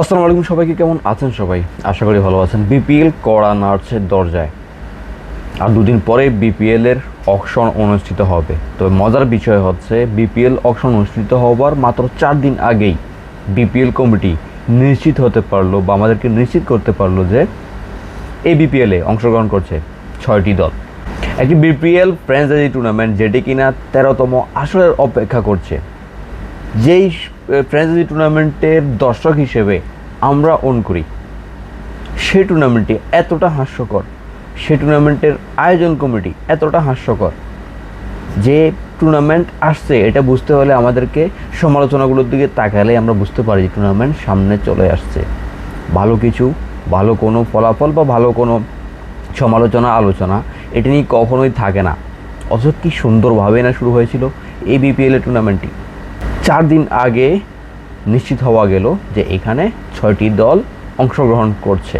আসসালামু আলাইকুম, সবাইকে কেমন আছেন সবাই? আশা করি ভালো আছেন। বিপিএল কড়া নাড়ছে দরজায়। আর দুদিন পরে বিপিএল এর অকশন অনুষ্ঠিত হবে। তবে মজার বিষয় হচ্ছে, বিপিএল অকশন অনুষ্ঠিত হওয়ার মাত্র চার দিন আগেই বিপিএল কমিটি নিশ্চিত হতে পারল বা আমাদেরকে নিশ্চিত করতে পারল যে এই বিপিএলে অংশগ্রহণ করছে ছয়টি দল। একটি বিপিএল ফ্র্যাঞ্চাইজি টুর্নামেন্ট যেটি কিনা তেরোতম আসরের অপেক্ষা করছে। যেই ফ্র্যাঞ্চাইজি টুর্নামেন্টের দর্শক হিসেবে আমরা অন করি। সে টুর্নামেন্টটি এতটা হাস্যকর সে টুর্নামেন্টের আয়োজন কমিটি এতটা হাস্যকর যে টুর্নামেন্ট আসছে, এটা বুঝতে হলে আমাদেরকে সমালোচনাগুলোর দিকে তাকালে আমরা বুঝতে পারি যে টুর্নামেন্ট সামনে চলে আসছে। ভালো কিছু, ভালো কোনো ফলাফল বা ভালো কোনো সমালোচনা, আলোচনা এটি নিয়ে কখনোই থাকে না। অথচ কি সুন্দরভাবে না শুরু হয়েছিল এই বিপিএলের টুর্নামেন্টটি চার দিন আগে নিশ্চিত হওয়া গেল যে এখানে ছয়টি দল অংশগ্রহণ করছে।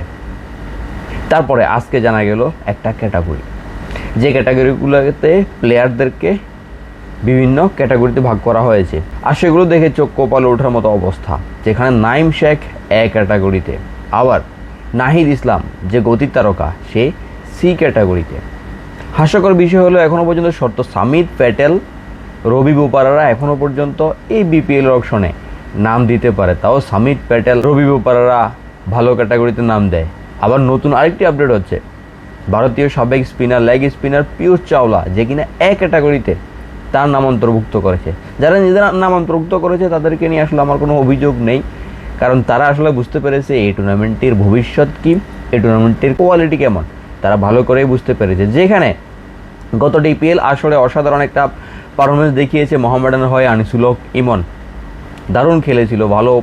তারপরে আজকে জানা গেল একটা ক্যাটাগরি। যে ক্যাটাগরিগুলোতে প্লেয়ারদেরকে বিভিন্ন ক্যাটাগরিতে ভাগ করা হয়েছে। আর সেগুলো দেখে চোখ কপালে ওঠার মতো অবস্থা, যেখানে নাইম শেখ এ ক্যাটাগরিতে। আবার নাহিদ ইসলাম, যে গতির তারকা, সে সি ক্যাটাগরিতে। হাস্যকর বিষয় হলো এখনও পর্যন্ত শর্ত সামিদ প্যাটেল রবি বোপারারা এখনও পর্যন্ত এই বিপিএল অপশনে নাম দিতে পারে। তাও সামিত প্যাটেল রবি বোপারারা ভালো ক্যাটাগরিতে নাম দেয়। আবার নতুন আরেকটি আপডেট হচ্ছে, ভারতীয় সাবেক spinner leg spinner Piyush Chawla যে কিনা এক ক্যাটাগরিতে তার নাম অন্তর্ভুক্ত করেছে। যারা নিজের নাম অন্তর্ভুক্ত করেছে, তাদেরকে নিয়ে আসলে আমার কোনো অভিযোগ নেই। কারণ তারা আসলে বুঝতে পেরেছে এই টুর্নামেন্টটির ভবিষ্যৎ কী, এই টুর্নামেন্টটির কোয়ালিটি কেমন। তারা ভালো করেই বুঝতে পেরেছে। যেখানে গত ডিপিএল আসলে অসাধারণ একটা পারফরমেন্স দেখিয়েছে মোহামেডানের হয়ে আনিসুলক ইমন। দারুণ খেলেছিল, ভালো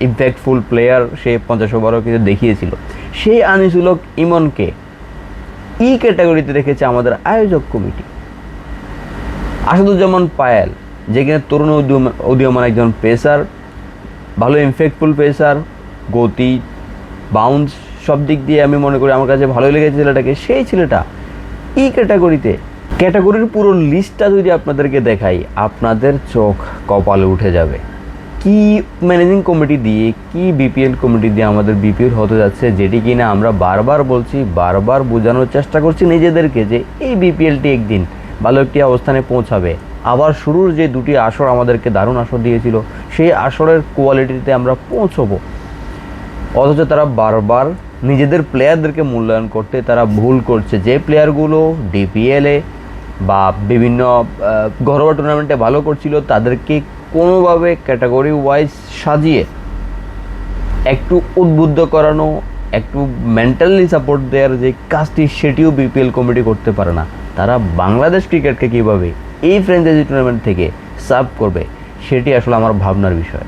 ইম্প্যাক্টফুল প্লেয়ার সে পঞ্চাশ ওভারও কিন্তু দেখিয়েছিল। সেই আনিসুলক ইমনকে ই ক্যাটাগরিতে রেখেছে আমাদের আয়োজক কমিটি। আসাদুজ্জামান পায়েল, যে কিনা তরুণ উদীয়মান- উদীয়মান একজন পেসার ভালো ইমপ্যাক্টফুল পেসার গতি বাউন্স সব দিক দিয়ে আমি মনে করি আমার কাছে ভালোই লেগেছে ছেলেটাকে। সেই ছেলেটা ই ক্যাটাগরিতে ক্যাটাগরির পুরো লিস্টটা যদি আপনাদেরকে দেখাই, আপনাদের চোখ কপালে উঠে যাবে। কি ম্যানেজিং কমিটি দিয়ে, কি বিপিএল কমিটি দিয়ে আমাদের বিপিএল হতে যাচ্ছে, যেটি কিনা আমরা বারবার বলছি, বারবার বোঝানোর চেষ্টা করছি নিজেদেরকে যে এই বিপিএলটি একদিন ভালো একটি অবস্থানে পৌঁছাবে। আবার শুরুর যে দুটি আসর আমাদেরকে দারুণ আসর দিয়েছিল, সেই আসরের কোয়ালিটিতে আমরা পৌঁছবো। অথচ তারা বারবার নিজেদের প্লেয়ারদেরকে মূল্যায়ন করতে তারা ভুল করছে। যে প্লেয়ারগুলো ডিপিএলে বা বিভিন্ন ঘরোয়া টুর্নামেন্টে ভালো করছিল, তাদেরকে কোনোভাবে ক্যাটাগরি ওয়াইজ সাজিয়ে একটু উদ্বুদ্ধ করানো, একটু মেন্টালি সাপোর্ট দেওয়ার যে কাজটি, সেটিও বিপিএল কমিটি করতে পারে না। তারা বাংলাদেশ ক্রিকেটকে কীভাবে এই ফ্র্যাঞ্চাইজি টুর্নামেন্ট থেকে সার্ভ করবে, সেটি আসলে আমার ভাবনার বিষয়।